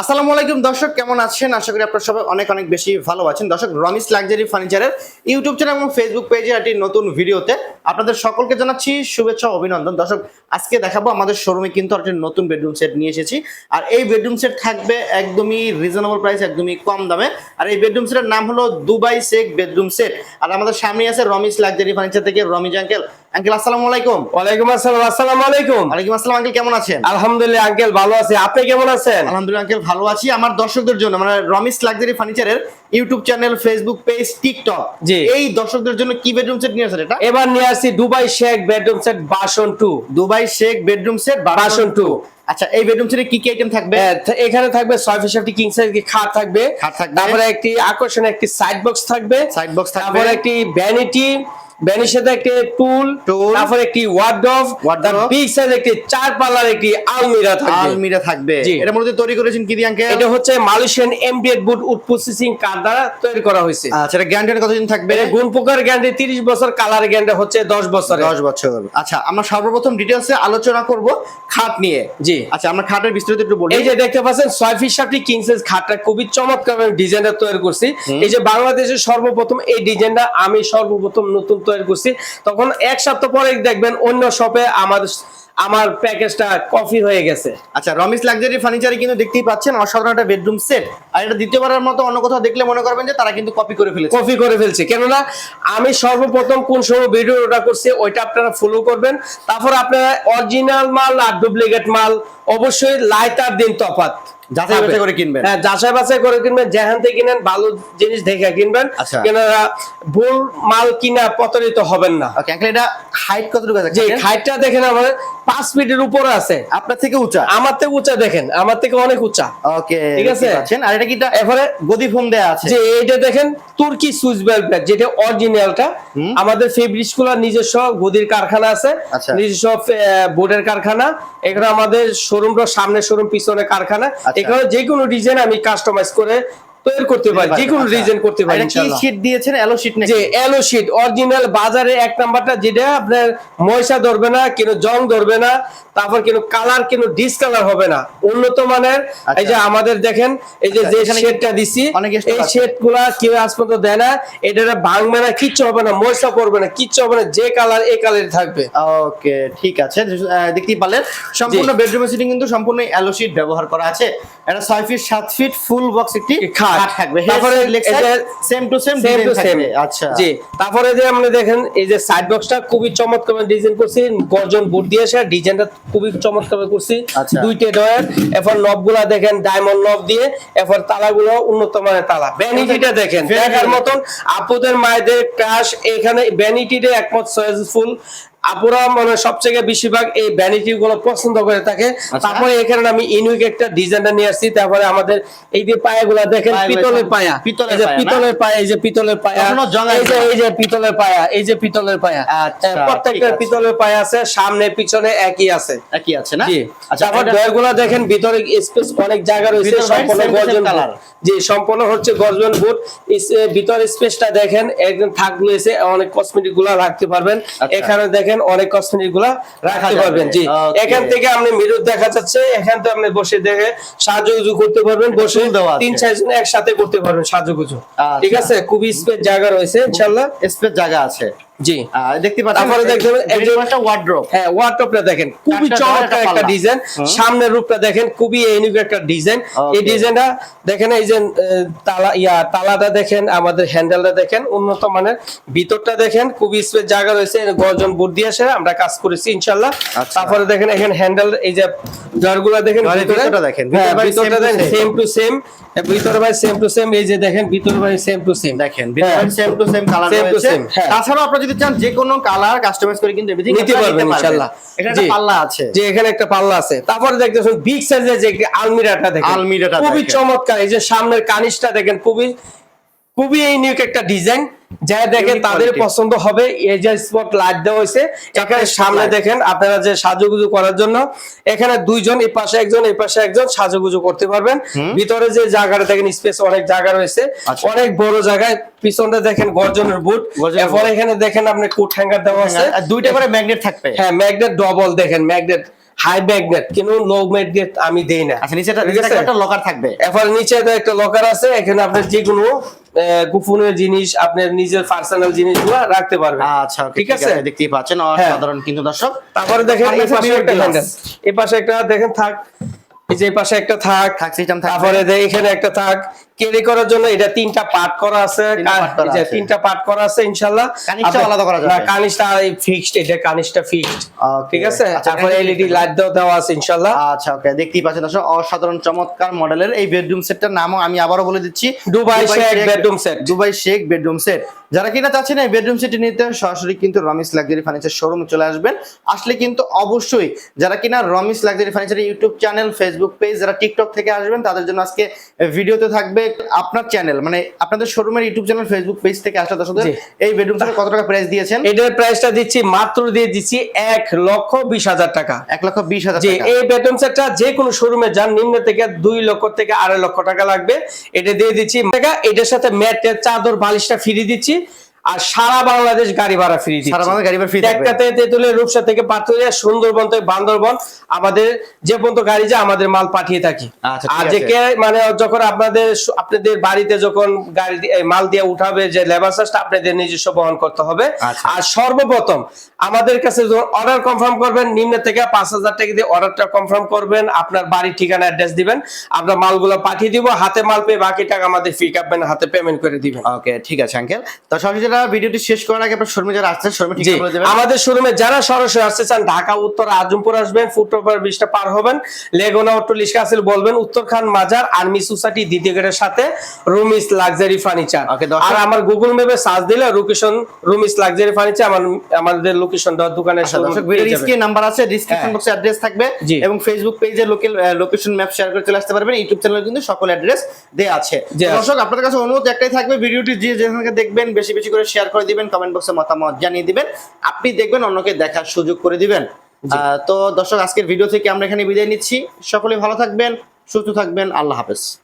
আসসালামু আলাইকুম দর্শক কেমন আছেন? আশা করি আপনারা সবাই অনেক অনেক বেশি ভালো আছেন। দর্শক রমিস লাক্সারি ফার্নিচারের ইউটিউব চ্যানেল এবং ফেসবুক পেজে একটি নতুন ভিডিওতে আপনাদের সকলকে জানাচ্ছি শুভেচ্ছা ও অভিনন্দন। দর্শক আজকে দেখাবো আমাদের শোরুমে কিন্তু একটা নতুন বেডরুম সেট নিয়ে এসেছি। আর এই বেডরুম সেট থাকবে একদমই রিজনেবল প্রাইস একদমই কম দামে। আর এই বেডরুম সেটের নাম হলো দুবাই শেখ বেডরুম সেট আর আমাদের সামনে আছে রমিস লাক্সারি ফার্নিচার থেকে রমিজ আঙ্কেল আঙ্কেল আসসালামু আলাইকুম। ওয়ালাইকুম আসসালাম আসসালামু আলাইকুম। ওয়ালাইকুম আসসালাম আঙ্কেল কেমন আছেন? আলহামদুলিল্লাহ আঙ্কেল ভালো আছি। আপনি কেমন আছেন? আলহামদুলিল্লাহ আঙ্কেল ভালো আছি আমার দর্শকদের জন্য মানে রমিস লাক্সারি ফার্নিচারের YouTube channel Facebook page TikTok. এই দর্শকদের জন্য কি বেডরুম সেট নিয়ে আসেন এটা? এবার নিয়ে আসছি দুবাই শেখ bedroom set version two Dubai Sheikh bedroom set version two আচ্ছা এই বেডরুম সেটে কি কি আইটেম থাকবে? এখানে থাকবে ছয় ফিট একটি কিং সাইজ খাট থাকবে। খাট থাকবে। তারপরে একটি আকর্ষণীয় একটি সাইড বক্স থাকবে। সাইড বক্স থাকবে। তারপরে একটি ভ্যানিটি ভ্যানির সাথে একটি টুল। তারপরে একটি ওয়ার্ডরোব Wardrobe। বিগ সাইজ একটি চার পাল্লার একটি আলমিরা থাকবে। আলমিরা থাকবে। এটা মূলত তৈরি করেছেন কি দিয়ে আঙ্কেল? এটা হচ্ছে মালয়েশিয়ান এমডিএড বুট উড প্রসেসিং কার দ্বারা তৈরি করা হয়েছে। আচ্ছা এটা গ্যারান্টি কতদিন থাকবে? গুণ পোকার গ্যারান্টি 30 বছর কালার গ্যারান্টি হচ্ছে 10 বছরের। দশ বছর। আচ্ছা আমরা সর্বপ্রথম ডিটেলসে আলোচনা করব খাট নিয়ে। জি। আচ্ছা আমরা খাটের বিস্তারিত একটু বলি। এই যে দেখতে পাচ্ছেন ছয় ফিট সাতটি কিং সাইজ খাটটা খুবই চমৎকার ডিজাইনটা তৈরি করছি। এই যে বাংলাদেশের সর্বপ্রথম এই ডিজাইনটা আমি সর্বপ্রথম নতুন তৈরি করছি তখন এক সপ্তাহ পরে দেখবেন অন্য শপে আমাদের আমার প্যাকেজটা কপি হয়ে গেছে। আচ্ছা রমিস লাক্সারি ফার্নিচারে কিন্তু দেখতেই পাচ্ছেন অসাধারণ একটা বেডরুম সেট আর এটা দ্বিতীয়বারের মতো অন্য কোথাও দেখলে মনে করবেন যে তারা কিন্তু কপি করে ফেলেছে। কপি করে ফেলছি। কেননা আমি সর্বপ্রথম কোন সময় ভিডিওটা করছি ওইটা আপনারা ফলো করবেন। তারপর আপনারা অরিজিনাল মাল আর ডুপ্লিকেট মাল অবশ্যই লাইট আর দিন তফাৎ। যাচাই বাছাই করে কিনবেন। হ্যাঁ যাচাই বাছাই করে কিনবেন যেখান থেকে কিনেন ভালো জিনিস দেখে কিনবেন। আচ্ছা। কেননা ভুল মাল কিনা প্রতারিত হবেন না। ওকে আঙ্কেল এটা হাইট কতটুকু আছে যে খাইটটা দেখেন আমাদের পাঁচ ফিটের উপরে আছে। আপনার থেকে উঁচা? আমার থেকে উঁচা দেখেন আমার থেকে অনেক উঁচা। ওকে ঠিক আছে। আছেন আর এটা কি এটা এরপরে গদি ফোম দেয়া আছে? যে এইটা দেখেন তুর্কি সুইচ বেল্ট যেটা অরিজিনালটা। আমাদের ফেব্রিক স্কুলার নিজস্ব গদির কারখানা আছে। আচ্ছা। নিজস্ব বোর্ডের কারখানা। এখানে আমাদের শোরুমটা সামনে শোরুম পিছনে কারখানা। আচ্ছা। এখানে যে কোনো ডিজাইন আমি কাস্টমাইজ করে তৈরি করতে পারি যে কোনো আচ্ছা। ডিজাইন করতে পারি কি শীট দিয়েছেন? এলো শীট নাকি? যে এলো শীট অরিজিনাল বাজারে এক নাম্বারটা যেটা আপনার ময়সা ধরবে না কিন্তু জং ধরবে না তারপর কিন্তু কালার কিন্তু ডিসকালার হবে না উন্নত মানের। এই যে আমাদের দেখেন এই যে আচ্ছা, যে শেডটা দিছি এই আছে। শেডগুলা কেউ আজ পর্যন্ত দেয় না এটা ভাঙবে না কিচ্ছু হবে না ময়সা পড়বে না কিচ্ছু হবে না যে কালার এই কালার থাকবে। ওকে ঠিক আছে। দেখতেই পারলেন সম্পূর্ণ বেডরুমের সিটিং কিন্তু সম্পূর্ণ এলো শীট ব্যবহার করা আছে। এটা ছয় ফিট সাত ফিট ফুল বক্স একটি খাট। খাট থাকবে। তারপরে same to same same to same আচ্ছা। জি। তারপরে যে আপনি দেখেন এই যে সাইড বক্সটা খুবই চমৎকার ডিজাইন করছি। গর্জন বুট দিয়ে আসে ডিজাইনটা খুবই চমৎকার করছি। আচ্ছা। ডয়ার এরপর নবগুলা দেখেন ডায়মন্ড নব দিয়ে এরপর তালাগুলো উন্নত মানের তালা। ভ্যানিটিটা দেখেন দেখার মতন। আপুদের মায়েদের ক্রাশ এখানে ভ্যানিটিটা একমত সয়েজফুল আপুরা মানে সবচেয়ে বেশিরভাগ এই ভ্যানিটি গুলো পছন্দ করে থাকে। আচ্ছা। তারপরে এখানে আমি ইউনিক একটা ডিজাইনটা নিয়ে আসছি। তারপরে আমাদের এই যে পায়াগুলা দেখেন পিতলের পায়া। পিতলের যে পিতলের পায়া এই যে পিতলের পায়া। এই যে এই যে পিতলের পায়া এই যে পিতলের পায়া। আচ্ছা, হ্যাঁ, প্রত্যেকটা পিতলের পায়া আছে সামনে পিছনে একই আছে। একই আছে না? আচ্ছা তারপর এটা- ডয়ারগুলো দেখেন ভিতরে স্পেস অনেক জায়গা রয়েছে সম্পূর্ণ গর্জন জি সম্পূর্ণ হচ্ছে গর্জন বুট ভিতরে স্পেসটা দেখেন একদম থাক রয়েছে অনেক কসমেটিকগুলা রাখতে পারবেন। আচ্ছা। এখানে দেখেন অনেক কসমেটিকগুলা রাখতে পারবেন জি। এখান থেকে আপনি মিরর দেখা যাচ্ছে এখান থেকে আপনি বসে দেখে সাহায্য করতে পারবেন বসে তিন দেওয়া জন তিন চারজন একসাথে করতে পারবেন সাজুগুজু। আচ্ছা। ঠিক আছে? খুবই স্পেস জায়গা রয়েছে ইনশাআল্লাহ। স্পেস জায়গা আছে। জি। দেখতে পাচ্ছেন দেখতে ওয়ার্ড্রোব হ্যাঁ ওয়ার্ডরোবটা দেখেন। খুবই চমৎকার একটা ডিজাইন সামনের রূপটা দেখেন খুবই ইউনিক একটা ডিজাইন এই ডিজাইনটা দেখেন এই যে তালা ইয়া তালাটা দেখেন আমাদের হ্যান্ডেলটা দেখেন উন্নত মানের। ভিতরটা দেখেন খুবই স্পেস জায়গা রয়েছে গর্জন বুট দিয়ে আসে আমরা কাজ করেছি ইনশাল্লাহ আচ্ছা। তারপরে দেখেন এখানে হ্যান্ডেল এই যে জারগুলা দেখেন ভিতরটা দেখেন। হ্যাঁ, ভিতরে ভিতরটা দেখেন সেম টু সেম ভিতরে ভাই সেম টু সেম এই যে দেখেন ভিতরে ভাই সেম টু সেম দেখেন হ্যাঁ। সেম টু সেম কালার রয়েছে। হ্যাঁ। আপনারা যদি চান যে কোনো কালার কাস্টমাইজ করে কিন্তু এভরিথিং নিতে পারবেন ইনশাআল্লাহ এখানে একটা পাল্লা আছে। যে এখানে একটা পাল্লা আছে। তারপরে দেখতেছেন বিগ সাইজের যে আলমিরাটা দেখেন। আলমিরাটা খুবই চমৎকার। এই যে সামনের কানিসটা দেখেন খুবই খুবই ইউনিক একটা ডিজাইন যা দেখেন Unique তাদের পছন্দ হবে এই যে স্পট লাইট দেওয়া হয়েছে এখানে সামনে দেখেন আপনারা যে সাজুগুজু করার জন্য এখানে দুইজন এই পাশে একজন এই পাশে একজন সাজুগুজু করতে পারবেন। ভিতরে যে জায়গাটা দেখেন স্পেস অনেক জায়গা রয়েছে। আচ্ছা। অনেক বড় জায়গায় পিছনটা দেখেন গর্জনের বুট এরপর এখানে দেখেন আপনি কোট হ্যাঙ্গার দেওয়া আছে। আর দুইটা করে ম্যাগনেট থাকবে। হ্যাঁ ম্যাগনেট ডবল দেখেন ম্যাগনেট হাই ম্যাগনেট কিন্তু লো ম্যাগনেট আমি দেই না। আচ্ছা নিচেটা একটা লকার থাকবে। এরপর নিচে একটা লকার আছে এখানে আপনি যে কোনো গোপনীয় জিনিস আপনার নিজের পার্সোনাল জিনিসগুলো রাখতে পারবেন। আচ্ছা ঠিক আছে? দেখতেই পাচ্ছেন হ্যাঁ। অসাধারণ কিন্তু দর্শক। তারপরে দেখেন এই পাশে একটা হ্যান্ডেল এই পাশে একটা দেখেন থাক। যে পাশে একটা থাক থাক সিস্টেম থাকবে তারপরে যে এখানে একটা থাক ক্যারি করার জন্য এটা তিনটা পার্ট করা আছে তিনটা পার্ট করা আছে। ইনশাআল্লাহ আলাদা করা যাবে। ফিক্সড এটা ফিক্সড ঠিক আছে? আচ্ছা, তারপরে এলইডি লাইট দেওয়া আছে ইনশাআল্লাহ আচ্ছা ওকে দেখতেই পাচ্ছেন দর্শক অসাধারণ চমৎকার মডেলের এই বেডরুম সেটটার নামও আমি আবারও বলে দিচ্ছি। দুবাই শেখ bedroom set। Dubai Sheikh bedroom set যারা কিনা চাচ্ছেন এই বেডরুম সেটটি নিতে সরাসরি কিন্তু রমিস লাক্সারি ফার্নিচার শোরুমে চলে আসবেন। আসলে কিন্তু অবশ্যই যারা কিনা Ramis luxury furniture YouTube channel Facebook page যারা টিকটক থেকে আসবেন তাদের জন্য আজকে ভিডিওতে থাকবে আপনার চ্যানেল মানে আপনাদের শোরুমের ইউটিউব চ্যানেল ফেসবুক পেজ থেকে আসলে দর্শকদের এই বেডরুম সেটের কত টাকা প্রাইস দিয়েছেন? এটার প্রাইসটা দিচ্ছি মাত্র দিয়ে দিচ্ছি এক লক্ষ বিশ হাজার টাকা। এক লক্ষ বিশ হাজার এই বেডরুম সেটটা যে কোনো শোরুমে যান নিম্ন থেকে দুই লক্ষ থেকে আড়াই লক্ষ টাকা লাগবে। এটা দিয়ে দিচ্ছি টাকা এটার সাথে ম্যাটের চাদর বালিশটা ফ্রি দিচ্ছি। আর সারা বাংলাদেশ গাড়ি ভাড়া ফ্রি সারা বাংলাদেশ গাড়ি ভাড়া থাকবে। একটাতে তেতুলে রূপসা থেকে পাতুলিয়া সুন্দরবন থেকে বান্দরবন। আমাদের যে পর্যন্ত গাড়ি যায় আমাদের মাল পাঠিয়ে থাকি। আচ্ছা, আর যে মানে যখন আপনাদের আপনাদের বাড়িতে যখন গাড়ি মাল দিয়ে উঠাবে যে লেবার চার্জটা আপনাদের নিজস্ব বহন করতে হবে। আচ্ছা। আর সর্বপ্রথম আমাদের কাছে যখন অর্ডার কনফার্ম করবেন নিম্ন থেকে পাঁচ হাজার টাকা দিয়ে অর্ডারটা কনফার্ম করবেন আপনার বাড়ির ঠিকানা অ্যাড্রেস দিবেন। আমরা মালগুলো পাঠিয়ে দিব হাতে মাল পেয়ে বাকি টাকা আমাদের ফি কাপবেন হাতে পেমেন্ট করে দিবেন। ওকে ঠিক আছে আঙ্কেল তো সরাসরি যারা ভিডিওটি শেষ করার আগে আপনার শোরুমে যারা আসছেন শোরুমে ঠিক করে দেবেন আমাদের শোরুমে যারা সরাসরি আসতে চান ঢাকা উত্তর আজমপুর আসবেন ফুটওভার ব্রিজটা পার হবেন লেগুনা বলবেন উত্তর খান মাজার আর্মি সোসাইটি দ্বিতীয় গেটের সাথে রুমিস লাক্সারি ফার্নিচার আর আমার গুগল ম্যাপে সার্চ দিলে লোকেশন রুমিস লাক্সারি ফার্নিচার আমার আমাদের লোকেশন দোকানের। স্ক্রিন নাম্বার আছে ডিসক্রিপশন। বক্সে অ্যাড্রেস থাকবে এবং ফেসবুক পেজে লোকাল লোকেশন ম্যাপ শেয়ার করে চলে আসতে পারবেন ইউটিউব চ্যানেলে কিন্তু সকল অ্যাড্রেস দেয়া আছে। দর্শক আপনাদের কাছে অনুরোধ একটাই থাকবে ভিডিওটি যে যেখানে দেখবেন বেশি বেশি করে শেয়ার করে দিবেন কমেন্ট বক্সে মতামত জানিয়ে দিবেন। আপনি দেখবেন অন্যকে দেখার সুযোগ করে দিবেন। আহ, তো দর্শক আজকের ভিডিও থেকে আমরা এখানে বিদায় নিচ্ছি। সকলে ভালো থাকবেন সুস্থ থাকবেন আল্লাহ হাফেজ।